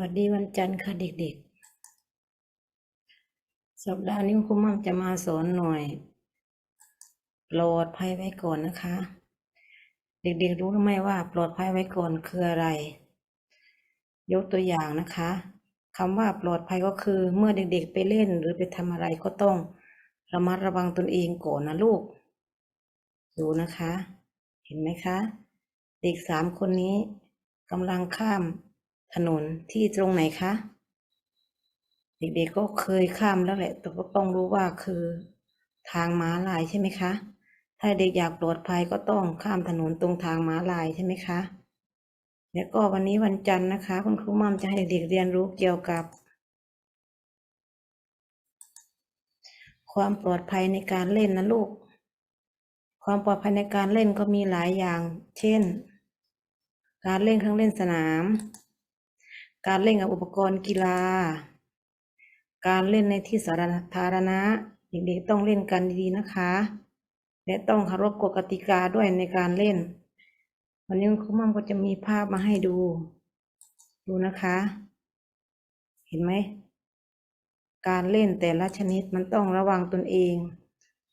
วัสดีวันจันทร์ค่ะเด็กๆ สัปดาห์นี้คุณมั่มจะมาสอนหน่อยปลอดภัยไว้ก่อนนะคะ เด็กๆรู้หรือไม่ว่าปลอดภัยไว้ก่อนคืออะไร ยกตัวอย่างนะคะคำว่าปลอดภัยก็คือเมื่อเด็กๆไปเล่นหรือไปทำอะไรก็ต้องระมัดระวังตนเองก่อนนะลูก ดูนะคะ เห็นไหมคะ เด็กสามคนนี้กำลังข้าม ถนนที่ตรงไหนคะ เด็กๆก็เคยข้ามแล้วแหละ แต่ก็ต้องรู้ว่าคือทางม้าลายใช่ไหมคะ ถ้าเด็กอยากปลอดภัยก็ต้องข้ามถนนตรงทางม้าลายใช่ไหมคะ แล้วก็วันนี้วันจันทร์นะคะ คุณครูมั่มจะให้เด็กเรียนรู้เกี่ยวกับ ความปลอดภัยในการเล่นนะลูก ความปลอดภัยในการเล่นก็มีหลายอย่าง เช่น การเล่นเครื่องเล่นสนาม การเล่นกับอุปกรณ์กีฬา การเล่นในที่สาธารณะ เด็กๆต้องเล่นกันดีๆนะคะ และต้องเคารพกฎกติกาด้วยในการเล่น วันนี้คุณมั่มก็จะมีภาพมาให้ดู ดูนะคะ เห็นไหม การเล่นแต่ละชนิดมันต้องระวังตนเอง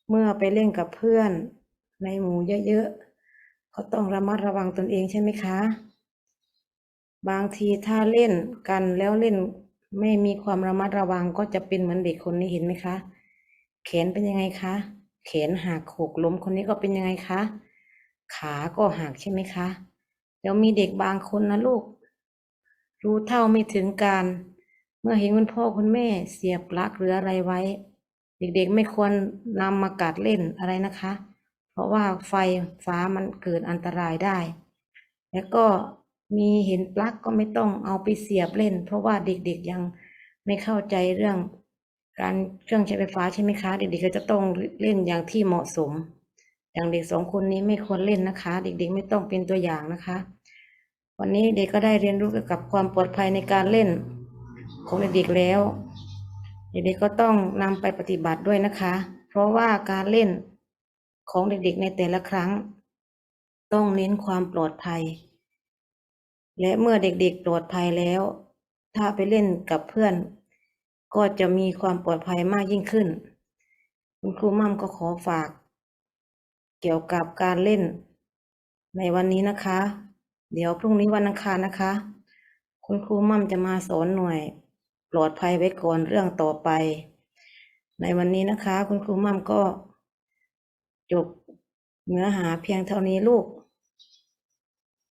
เมื่อไปเล่นกับเพื่อนในหมู่เยอะๆก็ต้องระมัดระวังตนเองใช่ไหมคะ บางทีถ้าเล่นกันแล้วเล่นไม่มีความระมัดระวังก็จะเป็นเหมือนเด็กคนนี้เห็นไหมคะ แขนเป็นยังไงคะ แขนหักหกล้มคนนี้ก็เป็นยังไงคะ ขาก็หักใช่ไหมคะแล้วมีเด็กบางคนนะลูก รู้เท่าไม่ถึงการ เมื่อเห็นคุณพ่อคุณแม่เสียบลักหรืออะไรไว้ เด็กๆไม่ควรนำมากัดเล่นอะไรนะคะ เพราะว่าไฟฟ้ามันเกิดอันตรายได้ แล้วก็ มีเห็นปลั๊กก็ไม่ต้องเอาไปเสียบเล่น เพราะว่าเด็กๆยังไม่เข้าใจเรื่องการเครื่องใช้ไฟฟ้าใช่ไหมคะ เด็กๆก็จะต้องเล่นอย่างที่เหมาะสม อย่างเด็กสองคนนี้ไม่ควรเล่นนะคะ เด็กๆไม่ต้องเป็นตัวอย่างนะคะ วันนี้เด็กก็ได้เรียนรู้เกี่ยวกับความปลอดภัยในการเล่นของเด็กๆแล้ว เด็กๆก็ต้องนำไปปฏิบัติด้วยนะคะ เพราะว่าการเล่นของเด็กๆในแต่ละครั้ง ต้องเน้นความปลอดภัย และเมื่อเด็กๆปลอดภัยแล้ว ถ้าไปเล่นกับเพื่อน ก็จะมีความปลอดภัยมากยิ่งขึ้น คุณครูมั่มก็ขอฝาก เกี่ยวกับการเล่น ในวันนี้นะคะ เดี๋ยวพรุ่งนี้วันอังคารนะคะ คุณครูมั่มจะมาสอนหน่วย ปลอดภัยไว้ก่อนเรื่องต่อไป ในวันนี้นะคะ คุณครูมั่มก็จบเนื้อหาเพียงเท่านี้ลูก